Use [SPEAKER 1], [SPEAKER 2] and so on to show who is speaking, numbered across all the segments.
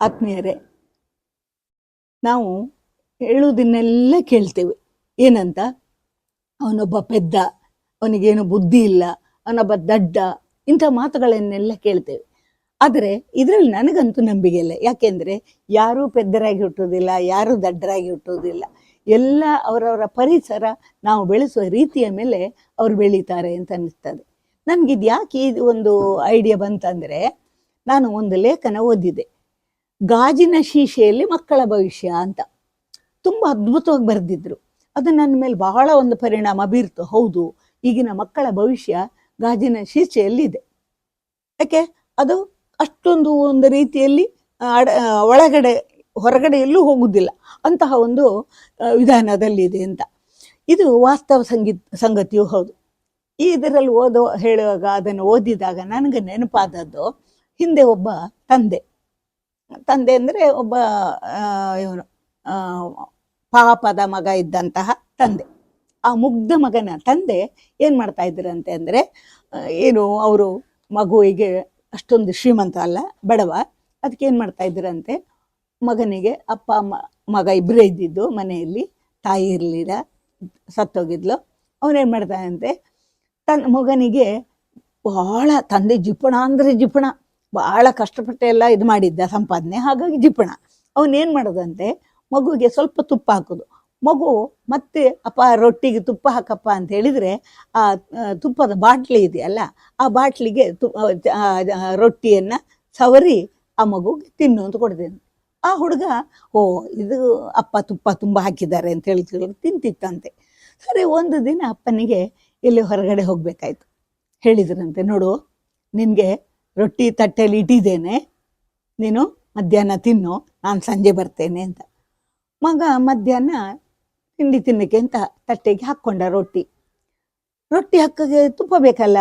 [SPEAKER 1] ಆತ್ಮೀಯರೇ, ನಾವು ಹೇಳುವುದನ್ನೆಲ್ಲ ಕೇಳ್ತೇವೆ. ಏನಂತ? ಅವನೊಬ್ಬ ಪೆದ್ದ, ಅವನಿಗೇನು ಬುದ್ಧಿ ಇಲ್ಲ, ಅವನೊಬ್ಬ ದಡ್ಡ, ಇಂಥ ಮಾತುಗಳನ್ನೆಲ್ಲ ಕೇಳ್ತೇವೆ. ಆದರೆ ಇದರಲ್ಲಿ ನನಗಂತೂ ನಂಬಿಕೆ ಇಲ್ಲ. ಯಾಕೆಂದರೆ ಯಾರೂ ಪೆದ್ದರಾಗಿ ಹುಟ್ಟೋದಿಲ್ಲ ಯಾರೂ ದಡ್ಡರಾಗಿ ಹುಟ್ಟೋದಿಲ್ಲ ಎಲ್ಲ ಅವರವರ ಪರಿಸರ ನಾವು ಬೆಳೆಸುವ ರೀತಿಯ ಮೇಲೆ ಅವರು ಬೆಳೀತಾರೆ ಅಂತ ಅನ್ನಿಸ್ತದೆ. ನನಗಿದು ಯಾಕೆ ಇದು ಒಂದು ಐಡಿಯಾ ಬಂತಂದರೆ, ನಾನು ಒಂದು ಲೇಖನ ಓದಿದೆ. ಗಾಜಿನ ಶೀಶೆಯಲ್ಲಿ ಮಕ್ಕಳ ಭವಿಷ್ಯ ಅಂತ. ತುಂಬ ಅದ್ಭುತವಾಗಿ ಬರೆದಿದ್ರು. ಅದು ನನ್ನ ಮೇಲೆ ಬಹಳ ಒಂದು ಪರಿಣಾಮ ಬೀರ್ತು. ಹೌದು, ಈಗಿನ ಮಕ್ಕಳ ಭವಿಷ್ಯ ಗಾಜಿನ ಶೀಶೆಯಲ್ಲಿದೆ. ಯಾಕೆ? ಅದು ಅಷ್ಟೊಂದು ಒಂದು ರೀತಿಯಲ್ಲಿ ಅಡ ಒಳಗಡೆ, ಹೊರಗಡೆ ಎಲ್ಲೂ ಹೋಗುವುದಿಲ್ಲ ಅಂತಹ ಒಂದು ವಿಧಾನದಲ್ಲಿ ವಿಧಾನದಲ್ಲಿದೆ ಅಂತ. ಇದು ವಾಸ್ತವ ಸಂಗೀತ, ಸಂಗತಿಯೂ ಹೌದು. ಈ ಇದರಲ್ಲಿ ಓದೋ, ಹೇಳುವಾಗ ಅದನ್ನು ಓದಿದಾಗ ನನಗೆ ನೆನಪಾದದ್ದು, ಹಿಂದೆ ಒಬ್ಬ ತಂದೆ. ತಂದೆ ಅಂದರೆ ಒಬ್ಬ ಇವನು ಪಾಪದ ಮಗ ಇದ್ದಂತಹ ತಂದೆ. ಆ ಮುಗ್ಧ ಮಗನ ತಂದೆ ಏನು ಮಾಡ್ತಾ ಇದ್ರಂತೆ ಅಂದರೆ ಏನು, ಅವರು ಮಗುವಿಗೆ ಅಷ್ಟೊಂದು ಶ್ರೀಮಂತ ಅಲ್ಲ, ಬಡವ. ಅದಕ್ಕೆ ಏನು ಮಾಡ್ತಾ ಇದ್ರಂತೆ, ಮಗನಿಗೆ ಅಪ್ಪ, ಅಮ್ಮ, ಮಗ ಇಬ್ಬರೇ ಇದ್ದಿದ್ದು ಮನೆಯಲ್ಲಿ, ತಾಯಿ ಇರಲಿಲ್ಲ, ಸತ್ತೋಗಿದ್ಲು. ಅವನೇನು ಮಾಡ್ತಾನಂತೆ ತನ್ನ ಮಗನಿಗೆ ಬಹಳ ತಂದೆ ಜಿಪ್ಪಣ ಅಂದರೆ ಜಿಪುಣ. ಬಹಳ ಕಷ್ಟಪಟ್ಟೆ ಎಲ್ಲ ಇದು ಮಾಡಿದ್ದ ಸಂಪಾದನೆ. ಹಾಗಾಗಿ ಜಿಪಣ. ಅವನೇನು ಮಾಡೋದಂತೆ ಮಗುವಿಗೆ ಸ್ವಲ್ಪ ತುಪ್ಪ ಹಾಕೋದು. ಮಗು ಮತ್ತೆ, ಅಪ್ಪ, ರೊಟ್ಟಿಗೆ ತುಪ್ಪ ಹಾಕಪ್ಪ ಅಂತ ಹೇಳಿದರೆ, ಆ ತುಪ್ಪದ ಬಾಟ್ಲಿ ಇದೆಯಲ್ಲ, ಆ ಬಾಟ್ಲಿಗೆ ತು ರೊಟ್ಟಿಯನ್ನು ಸವರಿ ಆ ಮಗುಗೆ ತಿನ್ನು ಅಂತ ಕೊಡ್ತೇನೆ. ಆ ಹುಡುಗ, ಓ, ಇದು ಅಪ್ಪ ತುಪ್ಪ ತುಂಬ ಹಾಕಿದ್ದಾರೆ ಅಂತ ಹೇಳಿ ತಿಂತಿತ್ತಂತೆ. ಸರಿ, ಒಂದು ದಿನ ಅಪ್ಪನಿಗೆ ಇಲ್ಲಿ ಹೊರಗಡೆ ಹೋಗಬೇಕಾಯ್ತು? ಹೇಳಿದ್ರಂತೆ. ನೋಡು, ನಿನಗೆ ರೊಟ್ಟಿ ತಟ್ಟೆಯಲ್ಲಿ ಇಟ್ಟಿದ್ದೇನೆ. ನೀನು ಮಧ್ಯಾಹ್ನ ತಿನ್ನು, ನಾನು ಸಂಜೆ ಬರ್ತೇನೆ ಅಂತ. ಮಗ ಮಧ್ಯಾಹ್ನ ತಿಂಡಿ ತಿನ್ನಕ್ಕೆ ಅಂತ ತಟ್ಟೆಗೆ ಹಾಕ್ಕೊಂಡ ರೊಟ್ಟಿ. ರೊಟ್ಟಿ ಹಕ್ಕಗೆ ತುಪ್ಪ ಬೇಕಲ್ಲ?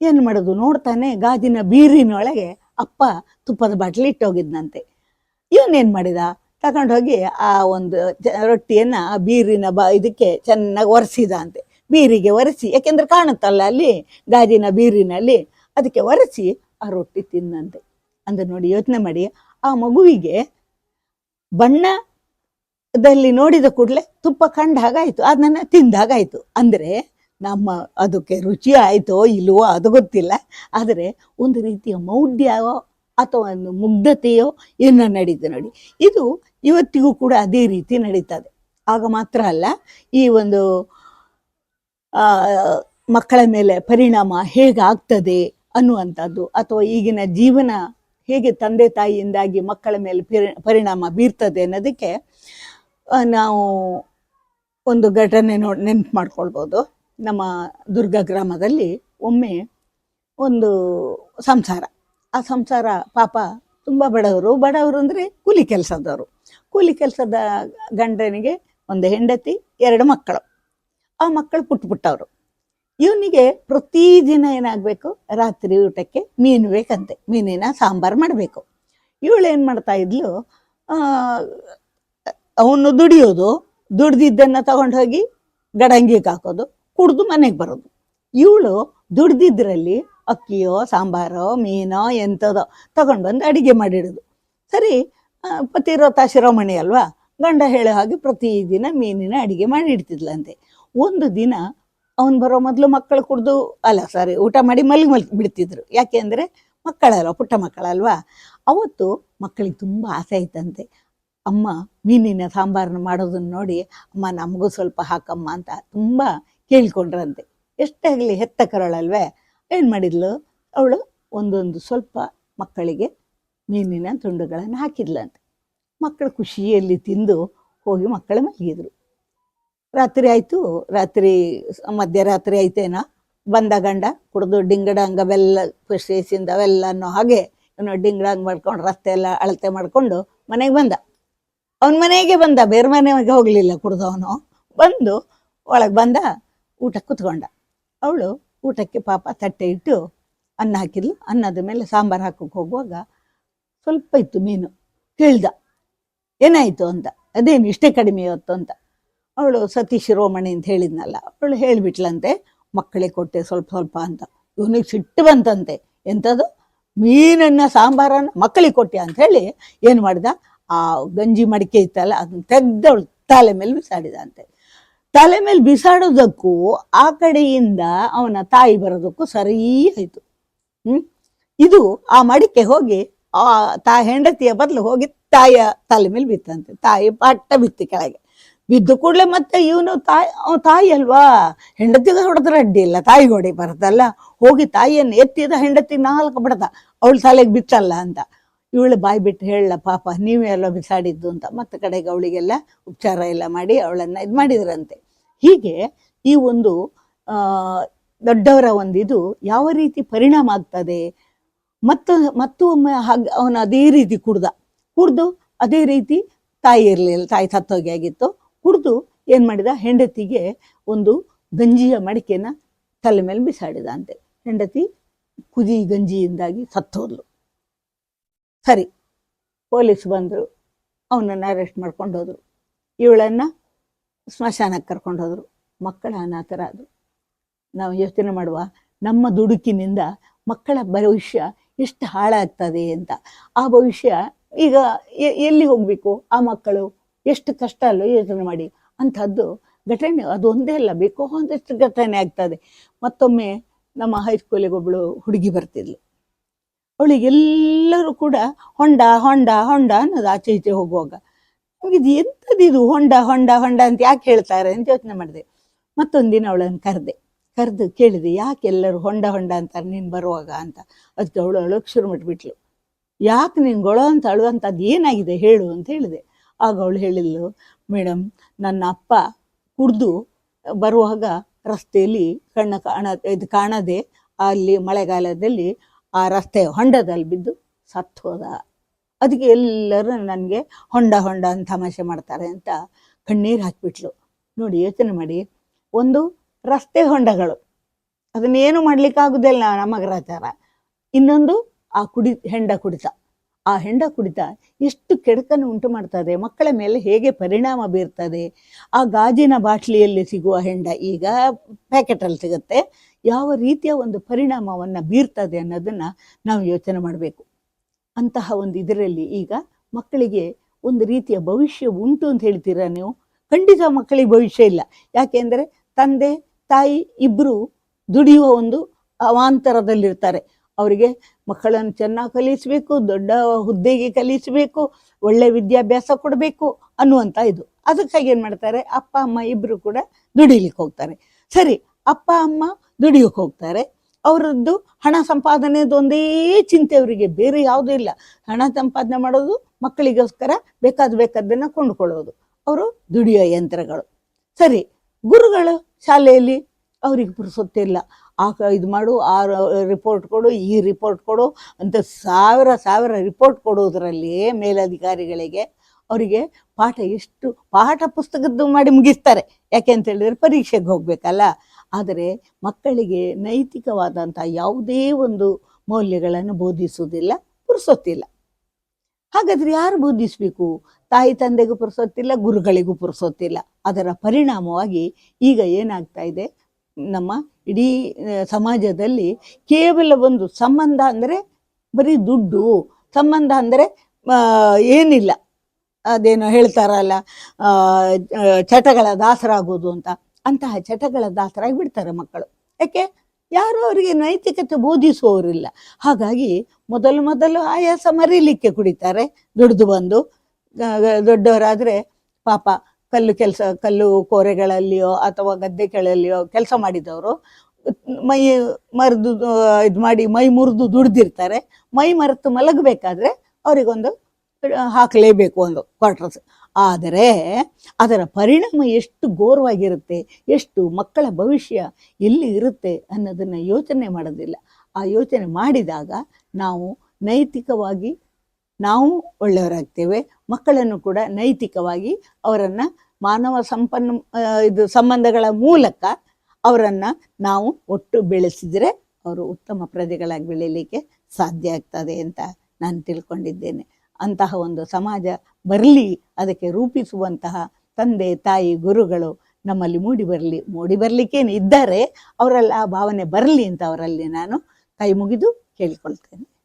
[SPEAKER 1] ಏನು ಮಾಡೋದು? ನೋಡ್ತಾನೆ ಗಾಜಿನ ಬೀರಿನೊಳಗೆ ಅಪ್ಪ ತುಪ್ಪದ ಬಾಟ್ಲಿ ಇಟ್ಟೋಗಿದ್ನಂತೆ. ಇವನೇನು ಮಾಡಿದ? ತಗೊಂಡು ಹೋಗಿ ಆ ಒಂದು ರೊಟ್ಟಿಯನ್ನ ಆ ಬೀರಿನ ಬ ಇದಕ್ಕೆ ಚೆನ್ನಾಗಿ ಒರೆಸಿದ ಅಂತೆ. ಬೀರಿಗೆ ಒರೆಸಿ, ಯಾಕೆಂದ್ರೆ ಕಾಣುತ್ತಲ್ಲ ಅಲ್ಲಿ ಗಾಜಿನ ಬೀರಿನಲ್ಲಿ ಅದಕ್ಕೆ ಒರೆಸಿ ಆ ರೊಟ್ಟಿ ತಿನ್ನಂತೆ ಅಂದ್ರೆ ನೋಡಿ ಯೋಚನೆ ಮಾಡಿ, ಆ ಮಗುವಿಗೆ ಬಣ್ಣದಲ್ಲಿ ನೋಡಿದ ಕೂಡಲೇ ತುಪ್ಪ ಕಂಡ ಹಾಗಾಯ್ತು, ಅದನ್ನ ತಿಂದ ಅಂದ್ರೆ ನಮ್ಮ ಅದಕ್ಕೆ ರುಚಿ ಆಯ್ತೋ ಇಲ್ವೋ ಅದು ಗೊತ್ತಿಲ್ಲ. ಆದರೆ ಒಂದು ರೀತಿಯ ಮೌಢ್ಯವೋ ಅಥವಾ ಒಂದು ಮುಗ್ಧತೆಯೋ ಏನೋ ನಡೀತು ನೋಡಿ. ಇದು ಇವತ್ತಿಗೂ ಕೂಡ ಅದೇ ರೀತಿ ನಡೀತದೆ. ಆಗ ಮಾತ್ರ ಅಲ್ಲ, ಈ ಒಂದು ಮಕ್ಕಳ ಮೇಲೆ ಪರಿಣಾಮ ಹೇಗಾಗ್ತದೆ? ಅನ್ನುವಂಥದ್ದು. ಅಥವಾ ಈಗಿನ ಜೀವನ ಹೇಗೆ ತಂದೆ ತಾಯಿಯಿಂದಾಗಿ ಮಕ್ಕಳ ಮೇಲೆ ಪರಿ- ಪರಿಣಾಮ ಬೀರ್ತದೆ ಅನ್ನೋದಕ್ಕೆ ನಾವು ಒಂದು ಘಟನೆ ನೋಡಿ ನೆನ್ಪು ಮಾಡ್ಕೊಳ್ಬೋದು. ನಮ್ಮ ದುರ್ಗ ಗ್ರಾಮದಲ್ಲಿ ಒಮ್ಮೆ ಒಂದು ಸಂಸಾರ. ಆ ಸಂಸಾರ ಪಾಪ ತುಂಬ ಬಡವರು. ಬಡವರು ಅಂದರೆ ಕೂಲಿ ಕೆಲಸದವರು. ಕೂಲಿ ಕೆಲಸದ ಗಂಡನಿಗೆ ಒಂದು ಹೆಂಡತಿ, ಎರಡು ಮಕ್ಕಳು. ಆ ಮಕ್ಕಳು ಪುಟ್ಟ ಪುಟ್ಟವರು. ಇವನಿಗೆ ಪ್ರತಿದಿನ ಏನಾಗಬೇಕು? ರಾತ್ರಿ ಊಟಕ್ಕೆ ಮೀನು ಬೇಕಂತೆ. ಮೀನಿನ ಸಾಂಬಾರು ಮಾಡಬೇಕು. ಇವಳು ಏನು ಮಾಡ್ತಾ ಇದ್ಲು? ಅವನು ದುಡಿಯೋದು ದುಡ್ದಿದ್ದನ್ನು ತಗೊಂಡು ಹೋಗಿ ಗಡಂಗಿಗೆ ಹಾಕೋದು ಕುಡ್ದು ಮನೆಗೆ ಬರೋದು. ಇವಳು ದುಡ್ದಿದ್ರಲ್ಲಿ ಅಕ್ಕಿಯೋ ಸಾಂಬಾರೋ ಮೀನೋ ಎಂಥದೋ ತಗೊಂಡು ಬಂದು ಅಡಿಗೆ ಮಾಡಿಡೋದು. ಸರಿ ಆ, ಪತಿವ್ರತ ಶಿರೋಮಣಿ ಅಲ್ವಾ? ಗಂಡ ಹೇಳೋ ಹಾಗೆ ಪ್ರತಿದಿನ ಮೀನಿನ ಅಡಿಗೆ ಮಾಡಿ ಇಡ್ತಿದ್ಲಂತೆ ಒಂದು ದಿನ ಅವನು ಬರೋ ಮೊದಲು ಮಕ್ಕಳು ಕುಡ್ದು, ಅಲ್ಲ ಸಾರಿ ಊಟ ಮಾಡಿ ಮಲ್ಗಿ ಮಲ್ ಬಿಡ್ತಿದ್ರು. ಯಾಕೆ ಅಂದರೆ ಮಕ್ಕಳಲ್ವ, ಪುಟ್ಟ ಮಕ್ಕಳಲ್ವಾ? ಅವತ್ತು ಮಕ್ಕಳಿಗೆ ತುಂಬ ಆಸೆ ಆಯ್ತಂತೆ. ಅಮ್ಮ, ಮೀನಿನ ಸಾಂಬಾರನ್ನ ಮಾಡೋದನ್ನ ನೋಡಿ, ಅಮ್ಮ, ನಮಗೂ ಸ್ವಲ್ಪ ಹಾಕಮ್ಮ ಅಂತ ತುಂಬ ಕೇಳ್ಕೊಂಡ್ರಂತೆ. ಎಷ್ಟೇ ಆಗಲಿ ಹೆತ್ತ ಕರಳಲ್ವೇ ಏನು ಮಾಡಿದ್ಲು? ಅವಳು ಒಂದೊಂದು ಸ್ವಲ್ಪ ಮಕ್ಕಳಿಗೆ ಮೀನಿನ ತುಂಡುಗಳನ್ನು ಹಾಕಿದ್ಲಂತೆ. ಮಕ್ಕಳು ಖುಷಿಯಲ್ಲಿ ತಿಂದು ಹೋಗಿ ಮಕ್ಕಳು ಮಲಗಿದ್ರು. ರಾತ್ರಿ ಆಯಿತು, ರಾತ್ರಿ ಮಧ್ಯರಾತ್ರಿ ಐತೇನ ಬಂದ ಗಂಡ ಕುಡಿದು ಡಿಂಗಡಂಗ ಅವೆಲ್ಲ ಖುಷಿಯಿಂದ ಅವೆಲ್ಲ ಅನ್ನೋ ಹಾಗೆ ಇವನು ಡಿಂಗಡಂಗ್ ಮಾಡ್ಕೊಂಡು ರಸ್ತೆ ಎಲ್ಲ ಅಳತೆ ಮಾಡಿಕೊಂಡು ಮನೆಗೆ ಬಂದ. ಅವನ ಮನೆಗೆ ಬಂದ, ಬೇರೆ ಮನೆಗೆ ಹೋಗಲಿಲ್ಲ ಕುಡ್ದವನು ಬಂದು ಒಳಗೆ ಬಂದ, ಊಟ ಕುತ್ಕೊಂಡ. ಅವಳು ಊಟಕ್ಕೆ ಪಾಪ ತಟ್ಟೆ ಇಟ್ಟು ಅನ್ನ ಹಾಕಿದ್ಲು. ಅನ್ನದ ಮೇಲೆ ಸಾಂಬಾರು ಹಾಕೋಕೆ ಹೋಗುವಾಗ ಸ್ವಲ್ಪ ಇತ್ತು ಮೀನು. ಕೇಳ್ದ, ಏನಾಯಿತು ಅಂತ. ಅದೇನು ಇಷ್ಟೇ ಕಡಿಮೆ ಇವತ್ತು ಅಂತ. ಅವಳು ಸತೀಶ್ ಶಿರೋಮಣಿ ಅಂತ ಹೇಳಿದ್ನಲ್ಲ, ಅವಳು ಹೇಳಿಬಿಟ್ಲಂತೆ ಮಕ್ಕಳಿಗೆ ಕೊಟ್ಟೆ ಸ್ವಲ್ಪ ಸ್ವಲ್ಪ ಅಂತ. ಇವನಿಗೆ ಸಿಟ್ಟು ಬಂತಂತೆ. ಎಂಥದ್ದು ಮೀನನ್ನ ಸಾಂಬಾರನ್ನ ಮಕ್ಕಳಿಗೆ ಕೊಟ್ಟೆ ಅಂತ ಹೇಳಿ ಏನು ಮಾಡಿದ? ಆ ಗಂಜಿ ಮಡಿಕೆ ಇತ್ತಲ್ಲ, ಅದನ್ನ ತೆಗ್ದವಳು ತಲೆ ಮೇಲೆ ಬಿಸಾಡಿದ ಅಂತೆ ತಲೆ ಮೇಲೆ ಬಿಸಾಡೋದಕ್ಕೂ ಆ ಕಡೆಯಿಂದ ಅವನ ತಾಯಿ ಬರೋದಕ್ಕೂ ಸರಿ ಆಯಿತು. ಹ್ಮ್? ಇದು ಆ ಮಡಿಕೆ ಹೋಗಿ ಆ ತಾ ಹೆಂಡತಿಯ ಬದಲು ಹೋಗಿ ತಾಯಿಯ ತಲೆ ಮೇಲೆ ಬಿತ್ತಂತೆ. ತಾಯಿ ಪಟ್ಟ ಬಿತ್ತು ಕೆಳಗೆ. ಬಿದ್ದು ಕೂಡಲೇ ಮತ್ತೆ ಇವನು ತಾಯಿ ತಾಯಿ ಅಲ್ವಾ? ಹೆಂಡತಿಗೆ ಹೊಡೆದ್ರೆ ಅಡ್ಡಿ ಇಲ್ಲ. ತಾಯಿ ಹೊಡಿ ಹೋಗಿ ತಾಯಿಯನ್ನು ಎತ್ತಿದ ಹೆಂಡತಿ ನಾಲ್ಕು ಬಡದ. ಅವಳ ತಲೆಗೆ ಬಿತ್ತಲ್ಲ ಅಂತ. ಇವಳು ಬಾಯಿ ಬಿಟ್ಟು ಹೇಳಲ್ಲ, ಪಾಪ, ನೀವೇ ಎಲ್ಲ ಬಿಸಾಡಿದ್ದು? ಅಂತ. ಮತ್ತೆ ಕಡೆಗೆ ಅವಳಿಗೆಲ್ಲ ಉಪಚಾರ ಎಲ್ಲ ಮಾಡಿ ಅವಳನ್ನ ಇದು ಮಾಡಿದ್ರಂತೆ. ಹೀಗೆ ಈ ಒಂದು ದೊಡ್ಡವರ ಒಂದು ಇದು ಯಾವ ರೀತಿ ಪರಿಣಾಮ ಆಗ್ತದೆ? ಮತ್ತು ಮತ್ತೊಮ್ಮೆ ಹಾಗೆ, ಅವನು ಅದೇ ರೀತಿ ಕುಡ್ದ. ಕುಡ್ದು ಅದೇ ರೀತಿ ತಾಯಿ ಇರಲಿಲ್ಲ, ತಾಯಿ ಸತ್ತೋಗಿ ಆಗಿತ್ತು. ಕುಡ್ದು ಏನು ಮಾಡಿದ? ಹೆಂಡತಿಗೆ ಒಂದು ಗಂಜಿಯ ಮಡಿಕೆನ ತಲೆ ಮೇಲೆ ಬಿಸಾಡಿದ ಅಂತೆ ಹೆಂಡತಿ ಕುದಿ ಗಂಜಿಯಿಂದಾಗಿ ಸತ್ತೋದ್ಲು. ಸರಿ, ಪೊಲೀಸ್ ಬಂದರು. ಅವನನ್ನು ಅರೆಸ್ಟ್ ಮಾಡ್ಕೊಂಡೋದ್ರು ಹೋದರು. ಇವಳನ್ನು ಸ್ಮಶಾನಕ್ಕೆ ಕರ್ಕೊಂಡೋದ್ರು ಮಕ್ಕಳ ಮಕ್ಕಳ ಅನಾಥರಾದರು. ನಾವು ಯೋಚನೆ ಮಾಡುವ, ನಮ್ಮ ದುಡುಕಿನಿಂದ ಮಕ್ಕಳ ಭವಿಷ್ಯ ಎಷ್ಟು ಹಾಳಾಗ್ತದೆ ಅಂತ. ಆ ಭವಿಷ್ಯ ಈಗ ಎಲ್ಲಿ ಹೋಗಬೇಕು? ಆ ಮಕ್ಕಳು ಎಷ್ಟು ಕಷ್ಟ ಅಲ್ಲೋ ಯೋಚನೆ ಮಾಡಿ. ಅಂಥದ್ದು ಘಟನೆ ಅದು ಒಂದೇ ಅಲ್ಲ, ಬೇಕೋ ಒಂದಷ್ಟು ಘಟನೆ ಆಗ್ತದೆ. ಮತ್ತೊಮ್ಮೆ ನಮ್ಮ ಹೈಸ್ಕೂಲಿಗೆ ಒಬ್ಬಳು ಹುಡುಗಿ ಬರ್ತಿದ್ಲು. ಅವಳಿಗೆಲ್ಲರೂ ಕೂಡ ಹೊಂಡ ಹೊಂಡ ಹೊಂಡ ಅನ್ನೋದು ಆಚೆ ಈಚೆ ಹೋಗುವಾಗ. ಇದು ಎಂಥದ್ದು ಹೊಂಡ ಹೊಂಡ ಹೊಂಡ ಅಂತ ಯಾಕೆ ಹೇಳ್ತಾರೆ ಅಂತ ಯೋಚನೆ ಮಾಡಿದೆ. ಮತ್ತೊಂದು ದಿನ ಅವಳನ್ನು ಕರೆದೆ. ಕರೆದು ಕೇಳಿದೆ, ಯಾಕೆ ಎಲ್ಲರೂ ಹೊಂಡ ಹೊಂಡ ಅಂತಾರೆ, ನೀನು ಬರುವಾಗ ಅಂತ. ಅದಕ್ಕೆ ಅವಳು ಅಳೋಕೆ ಶುರು ಮಾಡಿಬಿಟ್ಲು. ಯಾಕೆ ನೀನು ಗೊಳೋ ಅಂತ, ಅಳುವಂಥದ್ದು ಏನಾಗಿದೆ ಹೇಳು ಅಂತ ಹೇಳಿದೆ. ಆಗ ಅವಳು ಹೇಳಿದ್ಲು ಮೇಡಮ್ ನನ್ನ ಅಪ್ಪ ಕುಡ್ದು ಬರುವಾಗ ರಸ್ತೆಯಲ್ಲಿ ಕಣ್ಣ ಕಾಣ, ಇದು ಕಾಣದೆ ಅಲ್ಲಿ ಮಳೆಗಾಲದಲ್ಲಿ ಆ ರಸ್ತೆ ಹೊಂಡದಲ್ಲಿ ಬಿದ್ದು ಸತ್ತು ಹೋದ. ಅದಕ್ಕೆ ಎಲ್ಲರೂ ನನಗೆ ಹೊಂಡ ಹೊಂಡ ಅಂತ ತಮಾಷೆ ಮಾಡ್ತಾರೆ ಅಂತ ಕಣ್ಣೀರು ಹಾಕಿಬಿಟ್ಲು. ನೋಡಿ, ಯೋಚನೆ ಮಾಡಿ. ಒಂದು ರಸ್ತೆ ಹೊಂಡಗಳು. ಅದನ್ನೇನು ಮಾಡ್ಲಿಕ್ಕಾಗುದಿಲ್ಲ ನಮ್ಮ ಗ್ರಹಚಾರ ಇನ್ನೊಂದು ಆ ಕುಡಿ, ಹೆಂಡ ಕುಡಿತ. ಆ ಹೆಂಡ ಕುಡಿತ ಎಷ್ಟು ಕೆಡಕನ್ನು ಉಂಟು ಮಾಡ್ತದೆ, ಮಕ್ಕಳ ಮೇಲೆ ಹೇಗೆ ಪರಿಣಾಮ ಬೀರ್ತದೆ, ಆ ಗಾಜಿನ ಬಾಟ್ಲಿಯಲ್ಲಿ ಸಿಗುವ ಹೆಂಡ ಈಗ ಪ್ಯಾಕೆಟಲ್ಲಿ ಸಿಗುತ್ತೆ, ಯಾವ ರೀತಿಯ ಒಂದು ಪರಿಣಾಮವನ್ನು ಬೀರ್ತದೆ ಅನ್ನೋದನ್ನು ನಾವು ಯೋಚನೆ ಮಾಡಬೇಕು. ಅಂತಹ ಒಂದು ಇದರಲ್ಲಿ ಈಗ ಮಕ್ಕಳಿಗೆ ಒಂದು ರೀತಿಯ ಭವಿಷ್ಯ ಉಂಟು ಅಂತ ಹೇಳ್ತೀರಾ ನೀವು? ಖಂಡಿತ ಮಕ್ಕಳಿಗೆ ಭವಿಷ್ಯ ಇಲ್ಲ. ಯಾಕೆಂದರೆ ತಂದೆ, ತಾಯಿ ಇಬ್ಬರು ದುಡಿಯುವ ಒಂದು ಅವಾಂತರದಲ್ಲಿರ್ತಾರೆ. ಅವರಿಗೆ ಮಕ್ಕಳನ್ನು ಚೆನ್ನಾಗಿ ಕಲಿಸಬೇಕು, ದೊಡ್ಡ ಹುದ್ದೆಗೆ ಕಲಿಸಬೇಕು, ಒಳ್ಳೆ ವಿದ್ಯಾಭ್ಯಾಸ ಕೊಡಬೇಕು ಅನ್ನುವಂಥ ಇದು. ಅದಕ್ಕಾಗಿ ಏನು ಮಾಡ್ತಾರೆ, ಅಪ್ಪ, ಅಮ್ಮ ಇಬ್ಬರು ಕೂಡ ದುಡಿಲಿಕ್ಕೆ ಹೋಗ್ತಾರೆ. ಸರಿ, ಅಪ್ಪ, ಅಮ್ಮ ದುಡಿಯೋಕೆ ಹೋಗ್ತಾರೆ. ಅವರದ್ದು ಹಣ ಸಂಪಾದನೆದು ಒಂದೇ ಚಿಂತೆ ಅವರಿಗೆ, ಬೇರೆ ಯಾವುದೂ ಇಲ್ಲ. ಹಣ ಸಂಪಾದನೆ ಮಾಡೋದು ಮಕ್ಕಳಿಗೋಸ್ಕರ ಬೇಕಾದ ಬೇಕಾದ್ದನ್ನು ಕೊಂಡುಕೊಳ್ಳೋದು. ಅವರು ದುಡಿಯೋ ಯಂತ್ರಗಳು. ಸರಿ, ಗುರುಗಳು ಶಾಲೆಯಲ್ಲಿ ಅವ್ರಿಗೆ ಪುರುಸೊತ್ತಿಲ್ಲ. ಆ ಇದು ಮಾಡು, ಆ ರಿಪೋರ್ಟ್ ಕೊಡು, ಈ ರಿಪೋರ್ಟ್ ಕೊಡು ಅಂತ ಸಾವಿರ ಸಾವಿರ ರಿಪೋರ್ಟ್ ಕೊಡೋದ್ರಲ್ಲಿ ಮೇಲಧಿಕಾರಿಗಳಿಗೆ ಅವರಿಗೆ ಪಾಠ ಎಷ್ಟು, ಪಾಠ ಪುಸ್ತಕದ್ದು ಮಾಡಿ ಮುಗಿಸ್ತಾರೆ. ಯಾಕೆ ಅಂತ ಹೇಳಿದ್ರೆ ಪರೀಕ್ಷೆಗೆ ಹೋಗ್ಬೇಕಲ್ಲ. ಆದರೆ ಮಕ್ಕಳಿಗೆ ನೈತಿಕವಾದಂಥ ಯಾವುದೇ ಒಂದು ಮೌಲ್ಯಗಳನ್ನು ಬೋಧಿಸುವುದಿಲ್ಲ, ಪುರುಸೊತ್ತಿಲ್ಲ. ಹಾಗಾದ್ರೆ ಯಾರು ಬೋಧಿಸಬೇಕು? ತಾಯಿ ತಂದೆಗೂ ಪುರುಸೊತ್ತಿಲ್ಲ, ಗುರುಗಳಿಗೂ ಪುರುಸೊತ್ತಿಲ್ಲ. ಅದರ ಪರಿಣಾಮವಾಗಿ ಈಗ ಏನಾಗ್ತಾ ಇದೆ? ನಮ್ಮ ಇಡೀ ಸಮಾಜದಲ್ಲಿ ಕೇವಲ ಒಂದು ಸಂಬಂಧ ಅಂದರೆ ಬರೀ ದುಡ್ಡು. ಸಂಬಂಧ ಅಂದರೆ ಏನಿಲ್ಲ. ಅದೇನೋ ಹೇಳ್ತಾರಲ್ಲ ಚಟಗಳ ದಾಸರಾಗೋದು ಅಂತ. ಅಂತಹ ಚಟಗಳ ದಾಸರಾಗಿ ಬಿಡ್ತಾರೆ ಮಕ್ಕಳು. ಯಾಕೆ? ಯಾರು ಅವರಿಗೆ ನೈತಿಕತೆ ಬೋಧಿಸುವವರಿಲ್ಲ. ಹಾಗಾಗಿ ಮೊದಲು ಮೊದಲು ಆಯಾಸ ಮರೀಲಿಕ್ಕೆ ಕುಡಿತಾರೆ. ದುಡಿದು ಬಂದು ದೊಡ್ಡವರಾದರೆ ಪಾಪ ಕಲ್ಲು ಕೆಲಸ, ಕಲ್ಲು ಕೋರೆಗಳಲ್ಲಿಯೋ ಅಥವಾ ಗದ್ದೆ ಕೆಳಲ್ಲಿಯೋ ಕೆಲಸ ಮಾಡಿದವರು. ಮೈ ಮರೆದು ಇದು ಮಾಡಿ ಮೈ ಮುರಿದು ದುಡ್ದಿರ್ತಾರೆ. ಮೈ ಮರೆತು ಮಲಗಬೇಕಾದ್ರೆ ಅವರಿಗೊಂದು ಹಾಕಲೇಬೇಕು ಒಂದು ಕ್ವಾರ್ಟರ್ಸ್ ಆದರೆ ಅದರ ಪರಿಣಾಮ ಎಷ್ಟು ಘೋರವಾಗಿರುತ್ತೆ, ಎಷ್ಟು ಮಕ್ಕಳ ಭವಿಷ್ಯ ಎಲ್ಲಿ ಇರುತ್ತೆ ಅನ್ನೋದನ್ನು ಯೋಚನೆ ಮಾಡೋದಿಲ್ಲ. ಆ ಯೋಚನೆ ಮಾಡಿದಾಗ ನಾವು ನೈತಿಕವಾಗಿ ನಾವು ಒಳ್ಳೆಯವರಾಗ್ತೇವೆ ಮಕ್ಕಳನ್ನು ಕೂಡ ನೈತಿಕವಾಗಿ ಅವರನ್ನು ಮಾನವ ಸಂಪನ್ನ ಇದು ಸಂಬಂಧಗಳ ಮೂಲಕ ಅವರನ್ನು ನಾವು ಒಟ್ಟು ಬೆಳೆಸಿದರೆ ಅವರು ಉತ್ತಮ ಪ್ರಜೆಗಳಾಗಿ ಬೆಳೀಲಿಕ್ಕೆ ಸಾಧ್ಯ ಆಗ್ತದೆ ಅಂತ ನಾನು ತಿಳ್ಕೊಂಡಿದ್ದೇನೆ. ಅಂತಹ ಒಂದು ಸಮಾಜ ಬರಲಿ, ಅದಕ್ಕೆ ರೂಪಿಸುವಂತಹ ತಂದೆ, ತಾಯಿ, ಗುರುಗಳು ನಮ್ಮಲ್ಲಿ ಮೂಡಿ ಬರಲಿ, ಮೂಡಿ ಬರಲಿಕ್ಕೇನು ಇದ್ದಾರೆ. ಅವರಲ್ಲಿ ಆ ಭಾವನೆ ಬರಲಿ ಅಂತ ಅವರಲ್ಲಿ ನಾನು ಕೈ ಮುಗಿದು ಕೇಳಿಕೊಳ್ತೇನೆ.